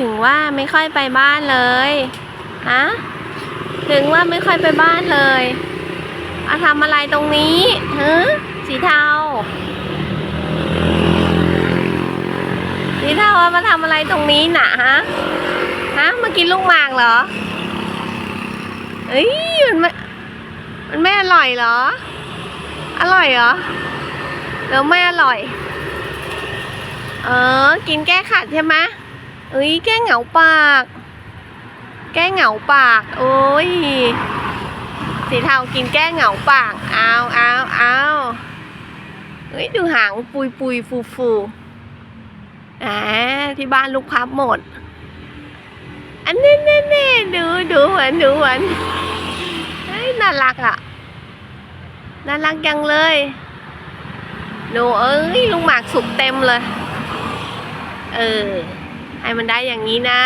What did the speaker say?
ถึงว่าไม่ค่อยไปบ้านเลยฮะถึงว่าไม่ค่อยไปบ้านเลยมาทำอะไรตรงนี้ฮะสีเทา สีเทาเอามาทำอะไรตรงนี้น่ะฮะ ฮะ มากินลูกหมากเหรอ เอ้ยมันไม่มันไม่อร่อยเหรอ อร่อยเหรอแล้วไม่อร่อย เออ กินแก้ขัดใช่ไหม เอ้ยแก้เหงาปาก แก้เหงาปาก โอ้ย สีเทากินแก้เหงาปากเอาเอาเอาเฮ้ยดูหางปุยปุยฟูฟูอ่าที่บ้านลูกพับหมด อันนี้เน่เน่ดูดูเหมือนดูเหมือนเฮ้ยน่ารักอะ น่ารักจังเลยดูเอ้ยลูกหมากสุกเต็มเลย เออ ให้มันได้อย่างนี้นะ